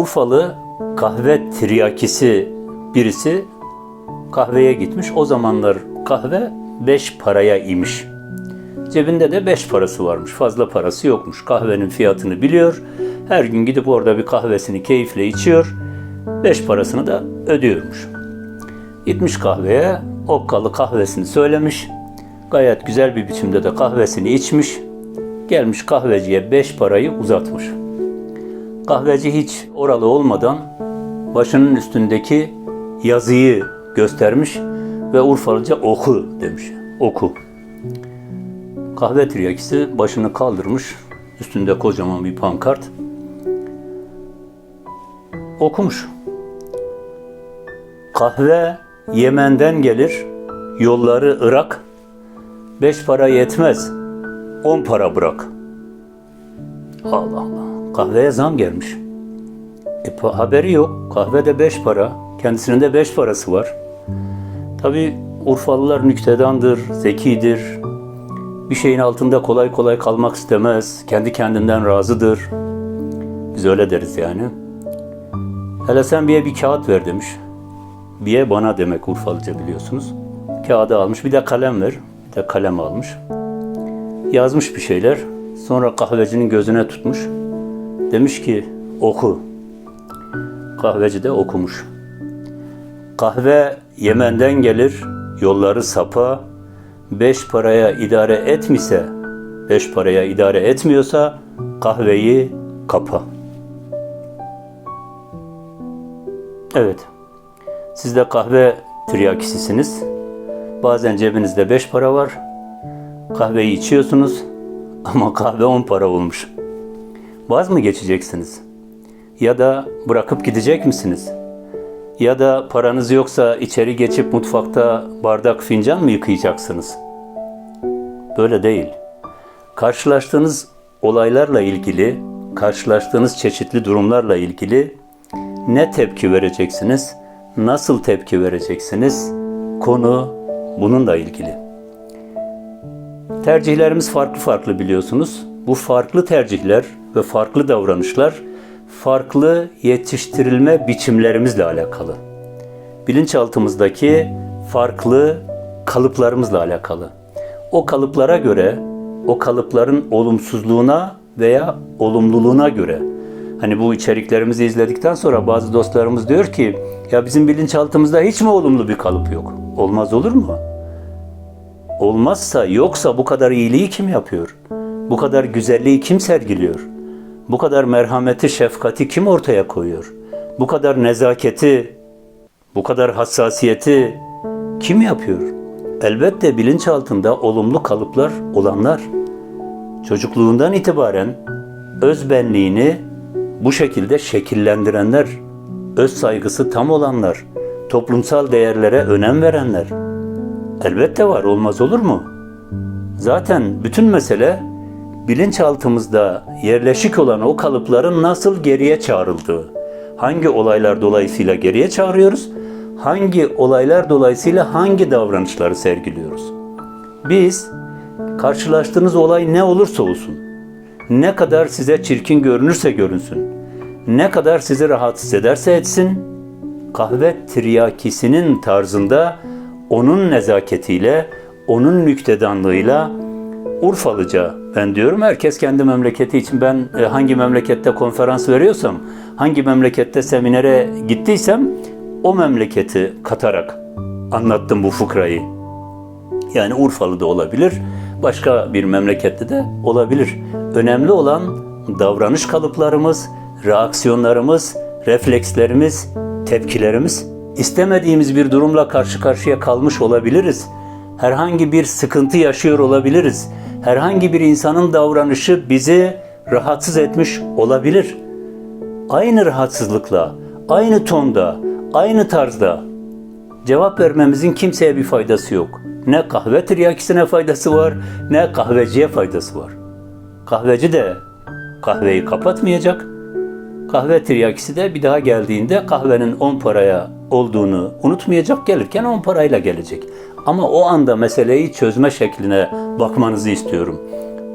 Urfalı kahve tiryakisi birisi kahveye gitmiş. O zamanlar kahve 5 paraya imiş. Cebinde de 5 parası varmış. Fazla parası yokmuş. Kahvenin fiyatını biliyor. Her gün gidip orada bir kahvesini keyifle içiyor. 5 parasını da ödüyormuş. Gitmiş kahveye, okkalı kahvesini söylemiş. Gayet güzel bir biçimde de kahvesini içmiş. Gelmiş kahveciye 5 parayı uzatmış. Kahveci hiç oralı olmadan başının üstündeki yazıyı göstermiş ve Urfalıca oku demiş. Oku. Kahve tiryakisi başını kaldırmış. Üstünde kocaman bir pankart. Okumuş. Kahve Yemen'den gelir, yolları Irak. Beş para yetmez, on para bırak. Allah Allah. Kahveye zam gelmiş. E, haberi yok. Kahvede beş para. Kendisinin de beş parası var. Tabi Urfalılar nüktedandır, zekidir. Bir şeyin altında kolay kolay kalmak istemez. Kendi kendinden razıdır. Biz öyle deriz yani. Hele sen bir bir kağıt ver demiş. Biye bana demek Urfalıca biliyorsunuz. Kağıdı almış bir de kalem ver. Bir de kalem almış. Yazmış bir şeyler. Sonra kahvecinin gözüne tutmuş. Demiş ki oku. Kahveci de okumuş. Kahve Yemen'den gelir, yolları sapa, beş paraya idare etmişse, beş paraya idare etmiyorsa kahveyi kapa. Evet, siz de kahve tiryakisisiniz. Bazen cebinizde beş para var, kahveyi içiyorsunuz ama kahve on para olmuş. Vaz mı geçeceksiniz? Ya da bırakıp gidecek misiniz? Ya da paranız yoksa içeri geçip mutfakta bardak fincan mı yıkayacaksınız? Böyle değil. Karşılaştığınız olaylarla ilgili, karşılaştığınız çeşitli durumlarla ilgili ne tepki vereceksiniz? Nasıl tepki vereceksiniz? Konu bununla ilgili. Tercihlerimiz farklı farklı biliyorsunuz. Bu farklı tercihler ve farklı davranışlar farklı yetiştirilme biçimlerimizle alakalı. Bilinçaltımızdaki farklı kalıplarımızla alakalı. O kalıplara göre, o kalıpların olumsuzluğuna veya olumluluğuna göre Hani bu içeriklerimizi izledikten sonra bazı dostlarımız diyor ki ya bizim bilinçaltımızda hiç mi olumlu bir kalıp yok? Olmaz olur mu? Olmazsa yoksa bu kadar iyiliği kim yapıyor? Bu kadar güzelliği kim sergiliyor? Bu kadar merhameti, şefkati kim ortaya koyuyor? Bu kadar nezaketi, bu kadar hassasiyeti kim yapıyor? Elbette bilinçaltında olumlu kalıplar olanlar. Çocukluğundan itibaren özbenliğini bu şekilde şekillendirenler, öz saygısı tam olanlar, toplumsal değerlere önem verenler. Elbette var, olmaz olur mu? Zaten bütün mesele bilinçaltımızda yerleşik olan o kalıpların nasıl geriye çağrıldığı. Hangi olaylar dolayısıyla geriye çağırıyoruz? Hangi olaylar dolayısıyla hangi davranışları sergiliyoruz? Biz karşılaştığınız olay ne olursa olsun, ne kadar size çirkin görünürse görünsün, ne kadar sizi rahatsız ederse etsin, kahve tiryakisinin tarzında onun nezaketiyle, onun nüktedanlığıyla Urfalıca ben diyorum herkes kendi memleketi için ben e, hangi memlekette konferans veriyorsam, hangi memlekette seminere gittiysem o memleketi katarak anlattım bu fıkrayı. Yani Urfalı da olabilir, başka bir memlekette de olabilir. Önemli olan davranış kalıplarımız, reaksiyonlarımız, reflekslerimiz, tepkilerimiz. İstemediğimiz bir durumla karşı karşıya kalmış olabiliriz. Herhangi bir sıkıntı yaşıyor olabiliriz. Herhangi bir insanın davranışı bizi rahatsız etmiş olabilir. Aynı rahatsızlıkla, aynı tonda, aynı tarzda cevap vermemizin kimseye bir faydası yok. Ne kahve tiryakisine faydası var, ne kahveciye faydası var. Kahveci de kahveyi kapatmayacak. Kahve tiryakisi de bir daha geldiğinde kahvenin 10 paraya olduğunu unutmayacak, gelirken 10 parayla gelecek. Ama o anda meseleyi çözme şekline bakmanızı istiyorum.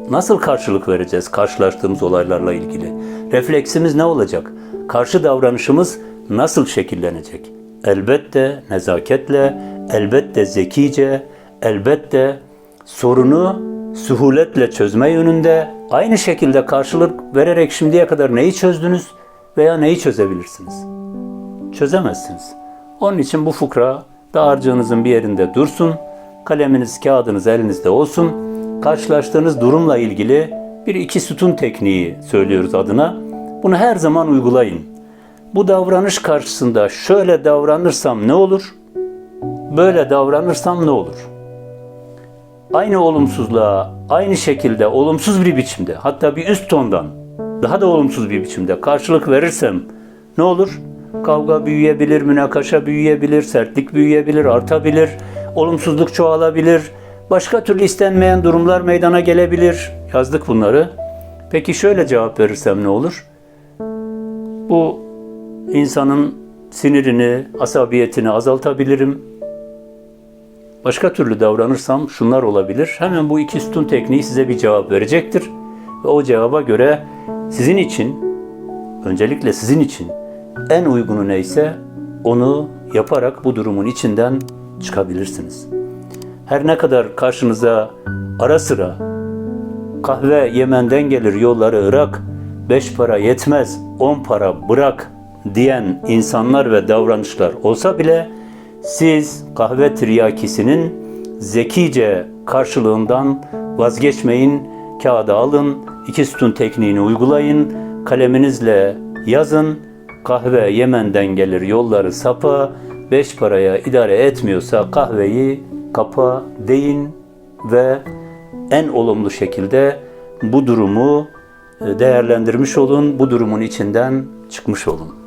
Nasıl karşılık vereceğiz karşılaştığımız olaylarla ilgili? Refleksimiz ne olacak? karşı davranışımız nasıl şekillenecek? Elbette nezaketle, elbette zekice, elbette sorunu suhuletle çözme yönünde aynı şekilde karşılık vererek şimdiye kadar neyi çözdünüz veya neyi çözebilirsiniz? Çözemezsiniz. Onun için bu fıkra dağarcığınızın bir yerinde dursun, kaleminiz, kağıdınız elinizde olsun. Karşılaştığınız durumla ilgili bir iki sütun tekniği söylüyoruz adına. Bunu her zaman uygulayın. Bu davranış karşısında şöyle davranırsam ne olur? Böyle davranırsam ne olur? Aynı olumsuzluğa, aynı şekilde olumsuz bir biçimde, hatta bir üst tondan daha da olumsuz bir biçimde karşılık verirsem ne olur? Kavga büyüyebilir, münakaşa büyüyebilir, sertlik büyüyebilir, artabilir, olumsuzluk çoğalabilir, başka türlü istenmeyen durumlar meydana gelebilir. Yazdık bunları. Peki şöyle cevap verirsem ne olur? Bu insanın sinirini, asabiyetini azaltabilirim. Başka türlü davranırsam şunlar olabilir. Hemen bu iki sütun tekniği size bir cevap verecektir. Ve o cevaba göre sizin için, öncelikle sizin için en uygunu neyse onu yaparak bu durumun içinden çıkabilirsiniz. Her ne kadar karşınıza ara sıra kahve Yemen'den gelir yolları Irak, beş para yetmez, on para bırak diyen insanlar ve davranışlar olsa bile siz kahve tiryakisinin zekice karşılığından vazgeçmeyin, kağıda alın, iki sütun tekniğini uygulayın, kaleminizle yazın, kahve Yemen'den gelir yolları sapa, beş paraya idare etmiyorsa kahveyi kapa deyin ve en olumlu şekilde bu durumu e, değerlendirmiş olun, bu durumun içinden çıkmış olun.